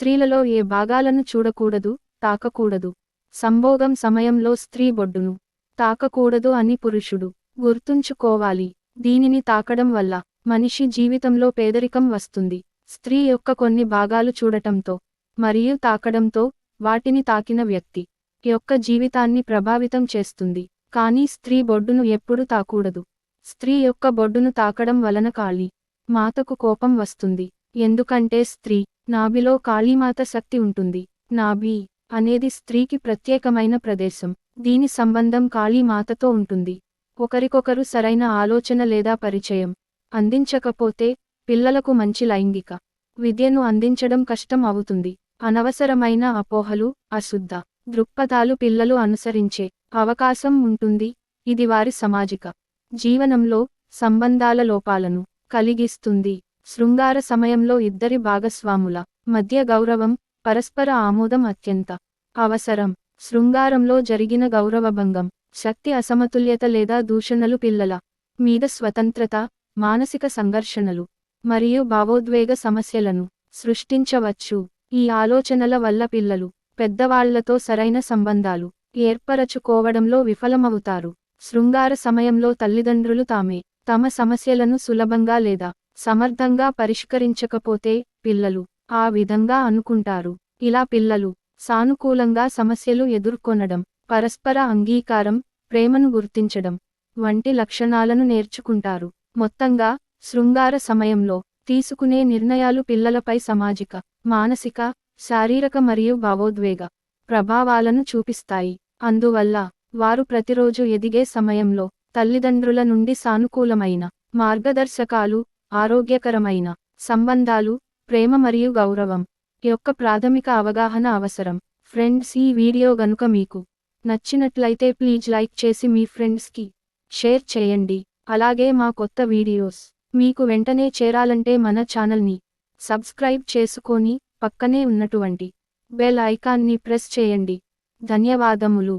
స్త్రీలలో ఏ భాగాలను చూడకూడదు తాకకూడదు. సంభోగం సమయంలో స్త్రీ బొడ్డును తాకకూడదు అని పురుషుడు గుర్తుంచుకోవాలి. దీనిని తాకడం వల్ల మనిషి జీవితంలో పేదరికం వస్తుంది. స్త్రీ యొక్క కొన్ని భాగాలు చూడటంతో మరియు తాకడంతో వాటిని తాకిన వ్యక్తి యొక్క జీవితాన్ని ప్రభావితం చేస్తుంది. కానీ స్త్రీ బొడ్డును ఎప్పుడు తాకూడదు. స్త్రీ యొక్క బొడ్డును తాకడం వలన కాళీ మాతకు కోపం వస్తుంది. ఎందుకంటే స్త్రీ నాభిలో కాళీమాత శక్తి ఉంటుంది. నాభి అనేది స్త్రీకి ప్రత్యేకమైన ప్రదేశం. దీని సంబంధం కాళీమాతతో ఉంటుంది. ఒకరికొకరు సరైన ఆలోచన లేదా పరిచయం అందించకపోతే పిల్లలకు మంచి లైంగిక విద్యను అందించడం కష్టం అవుతుంది. అనవసరమైన అపోహలు అశుద్ధ దృక్పథాలు పిల్లలు అనుసరించే అవకాశం ఉంటుంది. ఇది వారి సామాజిక జీవనంలో సంబంధాల లోపాలను కలిగిస్తుంది. శృంగార సమయంలో ఇద్దరి భాగస్వాముల మధ్య గౌరవం పరస్పర ఆమోదం అత్యంత అవసరం. శృంగారంలో జరిగిన గౌరవభంగం శక్తి అసమతుల్యత లేదా దూషణలు పిల్లల మీద స్వతంత్రత మానసిక సంఘర్షణలు మరియు భావోద్వేగ సమస్యలను సృష్టించవచ్చు. ఈ ఆలోచనల వల్ల పిల్లలు పెద్దవాళ్ళతో సరైన సంబంధాలు ఏర్పరచుకోవడంలో విఫలమవుతారు. శృంగార సమయంలో తల్లిదండ్రులు తామే తమ సమస్యలను సులభంగా లేదా సమర్థంగా పరిష్కరించకపోతే పిల్లలు ఆ విధంగా అనుకుంటారు. ఇలా పిల్లలు సానుకూలంగా సమస్యలు ఎదుర్కొనడం పరస్పర అంగీకారం ప్రేమను గుర్తించడం వంటి లక్షణాలను నేర్చుకుంటారు. మొత్తంగా శృంగార సమయంలో తీసుకునే నిర్ణయాలు పిల్లలపై సామాజిక మానసిక శారీరక మరియు భావోద్వేగ ప్రభావాలను చూపిస్తాయి. అందువల్ల వారు ప్రతిరోజు ఎదిగే సమయంలో తల్లిదండ్రుల నుండి సానుకూలమైన మార్గదర్శకాలు ఆరోగ్యకరమైన సంబంధాలు ప్రేమ మరియు గౌరవం యొక్క ప్రాథమిక అవగాహన అవసరం. ఫ్రెండ్స్ ఈ వీడియో గనుక మీకు నచ్చినట్లయితే ప్లీజ్ లైక్ చేసి మీ ఫ్రెండ్స్కి షేర్ చేయండి. అలాగే మా కొత్త వీడియోస్ మీకు వెంటనే చేరాలంటే మన ఛానల్ని సబ్స్క్రైబ్ చేసుకొని పక్కనే ఉన్నటువంటి బెల్ ఐకాన్ని ప్రెస్ చేయండి. ధన్యవాదములు.